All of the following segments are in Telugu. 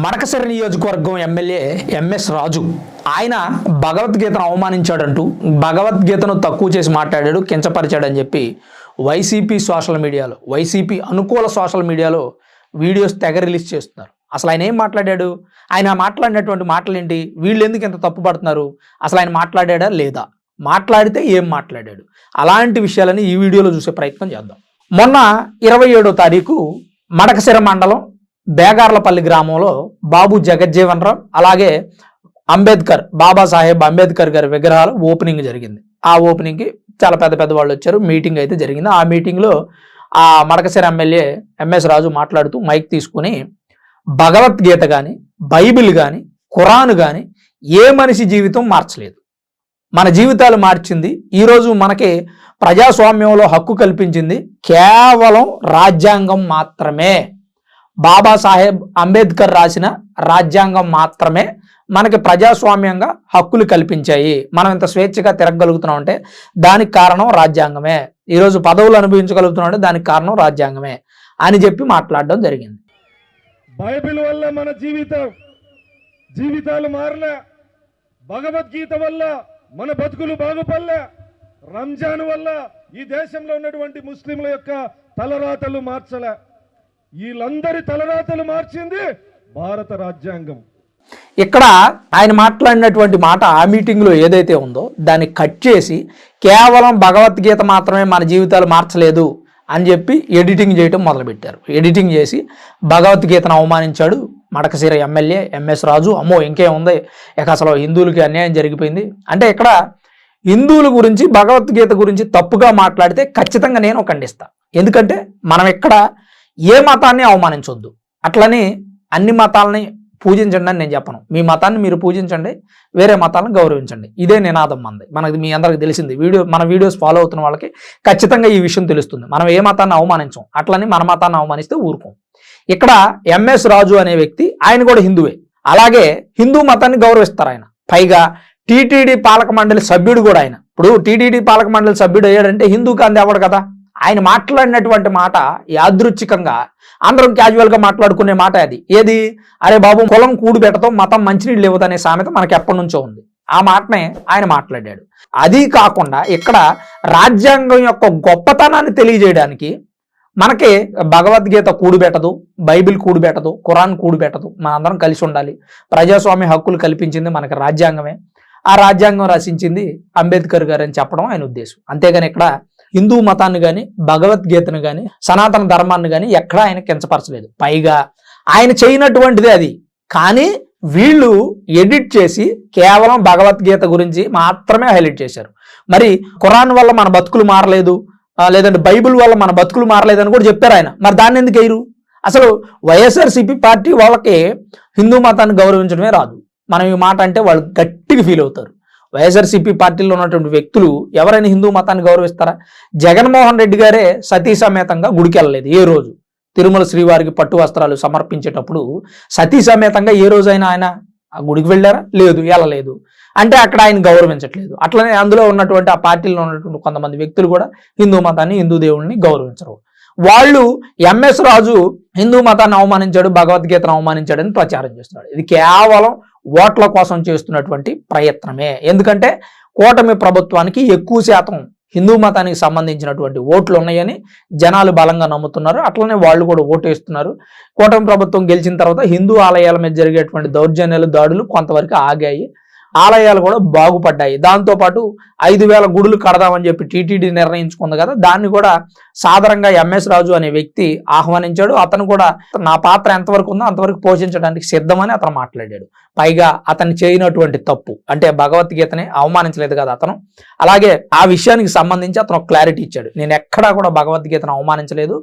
మడకసిరి నియోజకవర్గం ఎమ్మెల్యే ఎంఎస్ రాజు. ఆయన భగవద్గీతను అవమానించాడంటూ భగవద్గీతను తక్కువ చేసి మాట్లాడాడు కించపరిచాడని చెప్పి వైసీపీ సోషల్ మీడియాలో వైసీపీ అనుకూల సోషల్ మీడియాలో వీడియోస్ తెగ రిలీజ్ చేస్తున్నారు. అసలు ఆయన ఏం మాట్లాడాడు? ఆయన మాట్లాడినటువంటి మాటలు ఏంటి వీళ్ళు ఎందుకు ఇంత తప్పు పడుతున్నారు? అసలు ఆయన మాట్లాడాడా లేదా? మాట్లాడితే ఏం మాట్లాడాడు? అలాంటి విషయాలని ఈ వీడియోలో చూసే ప్రయత్నం చేద్దాం. మొన్న ఇరవై ఏడో తారీఖు మడకసిర మండలం బేగార్లపల్లి గ్రామంలో బాబు జగజ్జీవన్ రావు అలాగే అంబేద్కర్ బాబాసాహెబ్ అంబేద్కర్ గారి విగ్రహాలు ఓపెనింగ్ జరిగింది. ఆ ఓపెనింగ్కి చాలా పెద్ద పెద్ద వాళ్ళు వచ్చారు. మీటింగ్ అయితే జరిగింది. ఆ మీటింగ్లో ఆ మడకసిర ఎమ్మెల్యే ఎంఎస్ రాజు మాట్లాడుతూ మైక్ తీసుకుని భగవద్గీత కానీ బైబిల్ కానీ ఖురాన్ కానీ ఏ మనిషి జీవితం మార్చలేదు. మన జీవితాలు మార్చింది. ఈరోజు మనకి ప్రజాస్వామ్యంలో హక్కు కల్పించింది కేవలం రాజ్యాంగం మాత్రమే. బాబాసాహెబ్ అంబేద్కర్ రాసిన రాజ్యాంగం మాత్రమే మనకి ప్రజాస్వామ్యంగా హక్కులు కల్పించాయి. మనం ఇంత స్వేచ్ఛగా తిరగగలుగుతున్నాం అంటే దానికి కారణం రాజ్యాంగమే. ఈరోజు పదవులు అనుభవించగలుగుతున్నాం అంటే దానికి కారణం రాజ్యాంగమే అని చెప్పి మాట్లాడడం జరిగింది. బైబిల్ వల్ల మన జీవితం జీవితాలు మారలే భగవద్గీత వల్ల మన బతుకులు బాగుపడలే రంజాన్ వల్ల ఈ దేశంలో ఉన్నటువంటి ముస్లింల యొక్క తలరాతలు మార్చలే. వీళ్ళందరి తలరాతలు మార్చింది భారత రాజ్యాంగం. ఇక్కడ ఆయన మాట్లాడినటువంటి మాట ఆ మీటింగ్లో ఏదైతే ఉందో దాన్ని కట్ చేసి కేవలం భగవద్గీత మాత్రమే మన జీవితాలు మార్చలేదు అని చెప్పి ఎడిటింగ్ చేయడం మొదలుపెట్టారు. ఎడిటింగ్ చేసి భగవద్గీతను అవమానించాడు మడకశీర ఎమ్మెల్యే ఎంఎస్ రాజు. అమ్మో ఇంకేముంది ఇక అసలు హిందువులకి అన్యాయం జరిగిపోయింది. అంటే ఇక్కడ హిందువుల గురించి భగవద్గీత గురించి తప్పుగా మాట్లాడితే ఖచ్చితంగా నేను ఖండిస్తాను ఎందుకంటే మనం ఇక్కడ ఏ మతాన్ని అవమానించొద్దు. అట్లని అన్ని మతాలని పూజించండి అని నేను చెప్పను. మీ మతాన్ని మీరు పూజించండి వేరే మతాలను గౌరవించండి. ఇదే నినాదం మంది. మనకి మీ అందరికి తెలిసింది. వీడియో మన వీడియోస్ ఫాలో అవుతున్న వాళ్ళకి ఖచ్చితంగా ఈ విషయం తెలుస్తుంది. మనం ఏ మతాన్ని అవమానించం? అట్లని మన మతాన్ని అవమానిస్తే ఊరుకోం. ఇక్కడ ఎంఎస్ రాజు అనే వ్యక్తి ఆయన కూడా హిందువే. అలాగే హిందూ మతాన్ని గౌరవిస్తారు ఆయన. పైగా టీటీడీ పాలక మండలి సభ్యుడు కూడా ఆయన. ఇప్పుడు టీటీడీ పాలక మండలి సభ్యుడు అయ్యాడంటే హిందూ కాంతి అవ్వడు కదా. ఆయన మాట్లాడినటువంటి మాట యాదృచ్ఛికంగా అందరం క్యాజువల్గా మాట్లాడుకునే మాట అది. ఏది? అరే బాబు కులం కూడు పెట్టడం మతం మంచినీళ్ళు ఇవ్వదనే సామెత మనకి ఎప్పటి నుంచో ఉంది. ఆ మాటనే ఆయన మాట్లాడాడు. అది కాకుండా ఇక్కడ రాజ్యాంగం యొక్క గొప్పతనాన్ని తెలియజేయడానికి మనకి భగవద్గీత కూడుబెట్టదు బైబిల్ కూడుబెట్టదు ఖురాన్ కూడుబెట్టదు మనందరం కలిసి ఉండాలి. ప్రజాస్వామ్య హక్కులు కల్పించింది మనకి రాజ్యాంగమే. ఆ రాజ్యాంగం రచించింది అంబేద్కర్ గారు అని చెప్పడం ఆయన ఉద్దేశం. అంతేగాని ఇక్కడ హిందూ మతాన్ని కానీ భగవద్గీతను కానీ సనాతన ధర్మాన్ని కానీ ఎక్కడా ఆయన కించపరచలేదు. పైగా ఆయన చేయనటువంటిది అది. కానీ వీళ్ళు ఎడిట్ చేసి కేవలం భగవద్గీత గురించి మాత్రమే హైలైట్ చేశారు. మరి ఖురాన్ వల్ల మన బతుకులు మారలేదు లేదంటే బైబిల్ వల్ల మన బతుకులు మారలేదని కూడా చెప్పారు ఆయన. మరి దాన్ని ఎందుకు వేయరు? అసలు వైఎస్ఆర్సీపీ పార్టీ వాళ్ళకి హిందూ మతాన్ని గౌరవించడమే రాదు. మనం ఈ మాట అంటే వాళ్ళు గట్టిగా ఫీల్ అవుతారు. వైఎస్ఆర్సీపీ పార్టీలో ఉన్నటువంటి వ్యక్తులు ఎవరైనా హిందూ మతాన్ని గౌరవిస్తారా? జగన్మోహన్ రెడ్డి గారే సతీ సమేతంగా గుడికెళ్ళలేదు ఏ రోజు. తిరుమల శ్రీవారికి పట్టు వస్త్రాలు సమర్పించేటప్పుడు సతీ సమేతంగా ఏ రోజైనా ఆయన ఆ గుడికి వెళ్ళారా? లేదు వెళ్ళలేదు. అంటే అక్కడ ఆయన గౌరవించట్లేదు. అట్లనే అందులో ఉన్నటువంటి ఆ పార్టీలో ఉన్నటువంటి కొంతమంది వ్యక్తులు కూడా హిందూ మతాన్ని హిందూ దేవుడిని గౌరవించరు. వాళ్ళు ఎంఎస్ రాజు హిందూ మతాన్ని అవమానించాడు భగవద్గీతను అవమానించాడని ప్రచారం చేస్తున్నాడు. ఇది కేవలం ఓట్ల కోసం చేస్తున్నటువంటి ప్రయత్నమే. ఎందుకంటే కూటమి ప్రభుత్వానికి ఎక్కువ శాతం హిందూ మతానికి సంబంధించినటువంటి ఓట్లు ఉన్నాయని జనాలు బలంగా నమ్ముతున్నారు. అట్లనే వాళ్ళు కూడా ఓటేస్తున్నారు. కూటమి ప్రభుత్వం గెలిచిన తర్వాత హిందూ ఆలయాల మీద జరిగేటువంటి దౌర్జన్యాలు దాడులు కొంతవరకు ఆగాయి. ఆలయాలు కూడా బాగుపడ్డాయి. దాంతోపాటు ఐదు వేల గుడులు కడదామని చెప్పి టీటీడీ నిర్ణయించుకుంది కదా. దాన్ని కూడా సాధారణంగా ఎంఎస్ రాజు అనే వ్యక్తి ఆహ్వానించాడు. అతను కూడా నా పాత్ర ఎంతవరకు ఉందో అంతవరకు పోషించడానికి సిద్ధమని అతను మాట్లాడాడు. పైగా అతను చేయనటువంటి తప్పు అంటే భగవద్గీతని అవమానించలేదు కదా అతను. అలాగే ఆ విషయానికి సంబంధించి అతను క్లారిటీ ఇచ్చాడు. నేను ఎక్కడా కూడా భగవద్గీతను అవమానించలేదు.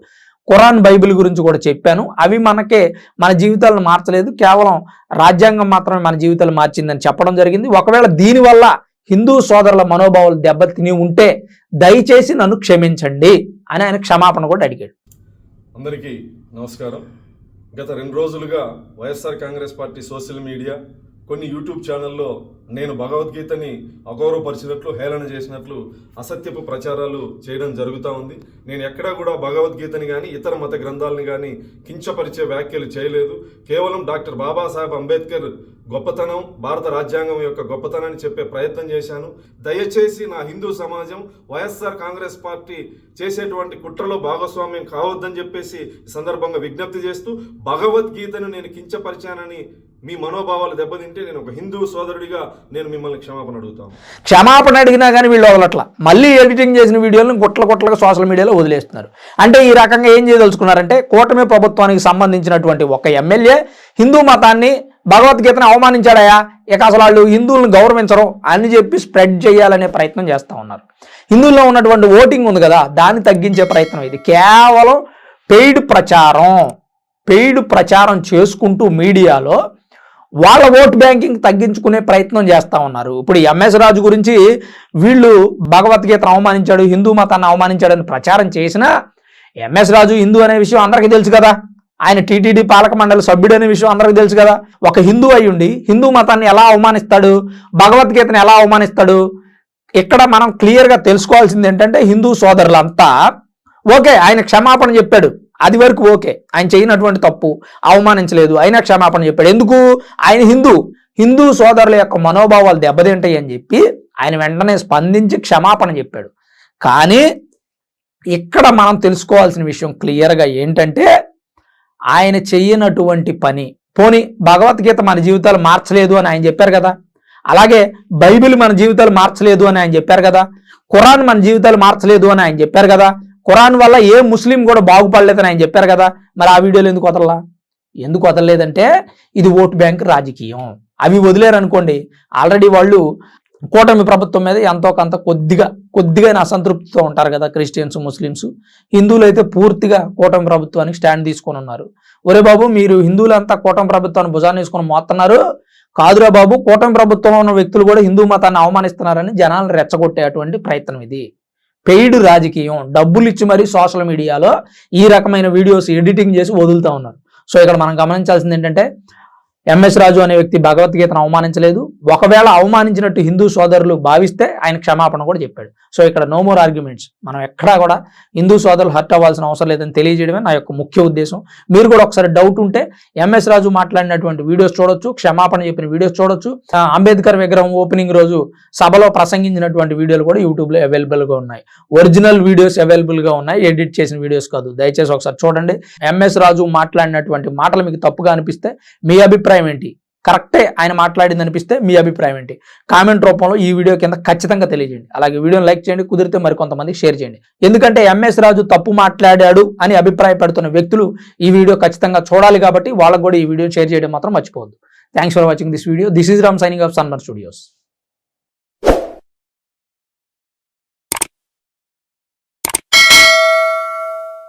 ఖురాన్ బైబిల్ గురించి కూడా చెప్పాను. అవి మనకే మన జీవితాలను మార్చలేదు. కేవలం రాజ్యాంగం మాత్రమే మన జీవితాలు మార్చిందని చెప్పడం జరిగింది. ఒకవేళ దీనివల్ల హిందూ సోదరుల మనోభావాలు దెబ్బతిని ఉంటే దయచేసి నన్ను క్షమించండి అని ఆయన క్షమాపణ కూడా అడిగాడు. అందరికీ నమస్కారం. గత రెండు రోజులుగా YSR Congress party social media కొన్ని యూట్యూబ్ ఛానల్లో నేను భగవద్గీతని అగౌరవపరిచినట్లు హేళన చేసినట్లు అసత్యపు ప్రచారాలు చేయడం జరుగుతూ ఉంది. నేను ఎక్కడా కూడా భగవద్గీతని కానీ ఇతర మత గ్రంథాలని కానీ కించపరిచే వ్యాఖ్యలు చేయలేదు. కేవలం డాక్టర్ బాబాసాహెబ్ అంబేద్కర్ గొప్పతనం భారత రాజ్యాంగం యొక్క గొప్పతనాన్ని చెప్పే ప్రయత్నం చేశాను. దయచేసి నా హిందూ సమాజం వైఎస్ఆర్ కాంగ్రెస్ పార్టీ చేసేటువంటి కుట్రలో భాగస్వామ్యం కావద్దని చెప్పేసి సందర్భంగా విజ్ఞప్తి చేస్తూ భగవద్గీతను నేను కించపరిచానని మీ మనోభావాలు దెబ్బతింటే నేను ఒక హిందూ సోదరుడిగా నేను మిమ్మల్ని క్షమాపణ అడుగుతాను. క్షమాపణ అడిగినా కానీ వీళ్ళు వదలట్ల. మళ్ళీ ఎడిటింగ్ చేసిన వీడియోలను గుట్ల గుట్లగా సోషల్ మీడియాలో వదిలేస్తున్నారు. అంటే ఈ రకంగా ఏం చేయదలుచుకున్నారంటే కూటమి ప్రభుత్వానికి సంబంధించినటువంటి ఒక ఎమ్మెల్యే హిందూ మతాన్ని భగవద్గీతను అవమానించాడయా? ఇక అసలు వాళ్ళు హిందువులను గౌరవించరు అని చెప్పి స్ప్రెడ్ చేయాలనే ప్రయత్నం చేస్తూ ఉన్నారు. హిందువుల్లో ఉన్నటువంటి ఓటింగ్ ఉంది కదా దాన్ని తగ్గించే ప్రయత్నం ఇది. కేవలం పెయిడ్ ప్రచారం పెయిడ్ ప్రచారం చేసుకుంటూ మీడియాలో వాళ్ళ ఓట్ బ్యాంకింగ్ తగ్గించుకునే ప్రయత్నం చేస్తూ ఉన్నారు. ఇప్పుడు ఎంఎస్ రాజు గురించి వీళ్ళు భగవద్గీత అవమానించాడు హిందూ మతాన్ని అవమానించాడని ప్రచారం చేసినా ఎంఎస్ రాజు హిందూ అనే విషయం అందరికీ తెలుసు కదా. ఆయన టీటీడీ పాలక మండలి సభ్యుడు అనే విషయం అందరికీ తెలుసు కదా. ఒక హిందూ అయ్యుండి హిందూ మతాన్ని ఎలా అవమానిస్తాడు భగవద్గీతను ఎలా అవమానిస్తాడు? ఇక్కడ మనం క్లియర్గా తెలుసుకోవాల్సింది ఏంటంటే హిందూ సోదరులంతా ఓకే ఆయన క్షమాపణ చెప్పాడు. అది వరకు ఓకే. ఆయన చేయనటువంటి తప్పు అవమానించలేదు. అయినా క్షమాపణ చెప్పాడు. ఎందుకు? ఆయన హిందూ. హిందూ సోదరుల యొక్క మనోభావాలు దెబ్బతింటాయి అని చెప్పి ఆయన వెంటనే స్పందించి క్షమాపణ చెప్పాడు. కానీ ఇక్కడ మనం తెలుసుకోవాల్సిన విషయం క్లియర్గా ఏంటంటే ఆయన చెయ్యనటువంటి పని. పోని భగవద్గీత మన జీవితాలు మార్చలేదు అని ఆయన చెప్పారు కదా. అలాగే బైబిల్ మన జీవితాలు మార్చలేదు అని ఆయన చెప్పారు కదా. ఖురాన్ మన జీవితాలు మార్చలేదు అని ఆయన చెప్పారు కదా. ఖురాన్ వల్ల ఏ ముస్లిం కూడా బాగుపడలేదని ఆయన చెప్పారు కదా. మరి ఆ వీడియోలు ఎందుకు వదలలా? ఎందుకు వదలలేదంటే ఇది ఓటు బ్యాంక్ రాజకీయం. అవి వదిలేరు అనుకోండి ఆల్రెడీ వాళ్ళు కూటమి ప్రభుత్వం మీద ఎంతో కొంత కొద్దిగా కొద్దిగా అసంతృప్తితో ఉంటారు కదా క్రిస్టియన్స్ ముస్లిమ్స్. హిందువులు అయితే పూర్తిగా కూటమి ప్రభుత్వానికి స్టాండ్ తీసుకొని ఉన్నారు. ఒరే బాబు మీరు హిందువులంతా కూటమి ప్రభుత్వాన్ని భుజాన్ని తీసుకొని మోస్తున్నారు కాదురా బాబు కూటమి ప్రభుత్వంలో ఉన్న వ్యక్తులు కూడా హిందూ మతాన్ని అవమానిస్తున్నారని జనాలను రెచ్చగొట్టేటువంటి ప్రయత్నం ఇది. పెయిడ్ రాజకీయం డబ్బులు ఇచ్చి మరీ సోషల్ మీడియాలో ఈ రకమైన వీడియోస్ ఎడిటింగ్ చేసి వదులుతూ ఉన్నారు. సో ఇక్కడ మనం గమనించాల్సింది ఏంటంటే ఎంఎస్ రాజు అనే వ్యక్తి భగవద్గీతను అవమానించలేదు. ఒకవేళ అవమానించినట్టు హిందూ సోదరులు భావిస్తే ఆయన క్షమాపణ కూడా చెప్పాడు. సో ఇక్కడ నో మోర్ ఆర్గ్యుమెంట్స్ మనం ఎక్కడా కూడా హిందూ సోదరులు హర్ట్ అవ్వాల్సిన అవసరం లేదని తెలియజేయడమే నా యొక్క ముఖ్య ఉద్దేశం. మీరు కూడా ఒకసారి డౌట్ ఉంటే ఎంఎస్ రాజు మాట్లాడినటువంటి వీడియోస్ చూడొచ్చు క్షమాపణ చెప్పిన వీడియోస్ చూడొచ్చు. అంబేద్కర్ విగ్రహం ఓపెనింగ్ రోజు సభలో ప్రసంగించినటువంటి వీడియోలు కూడా యూట్యూబ్లో అవైలబుల్గా ఉన్నాయి. ఒరిజినల్ వీడియోస్ అవైలబుల్గా ఉన్నాయి. ఎడిట్ చేసిన వీడియోస్ కాదు. దయచేసి ఒకసారి చూడండి. ఎంఎస్ రాజు మాట్లాడినటువంటి మాటలు మీకు తప్పుగా అనిపిస్తే మీ అభిప్రాయం అభిప్రాయం ఏంటి? కరెక్టే ఆయన మాట్లాడింది అనిపిస్తే మీ అభిప్రాయం ఏంటి? కామెంట్ రూపంలో ఈ వీడియో కింద ఖచ్చితంగా తెలియజేయండి. అలాగే వీడియోని లైక్ చేయండి కుదిరితే మరి కొంతమంది షేర్ చేయండి. ఎందుకంటే ఎంఎస్ రాజు తప్పు మాట్లాడాడు అని అభిప్రాయపడుతున్న వ్యక్తులు ఈ వీడియో ఖచ్చితంగా చూడాలి కాబట్టి వాళ్ళకు కూడా ఈ వీడియో షేర్ చేయడం మాత్రం మర్చిపోవద్దు. Thanks for watching this video this is Ram signing off Sanmar studios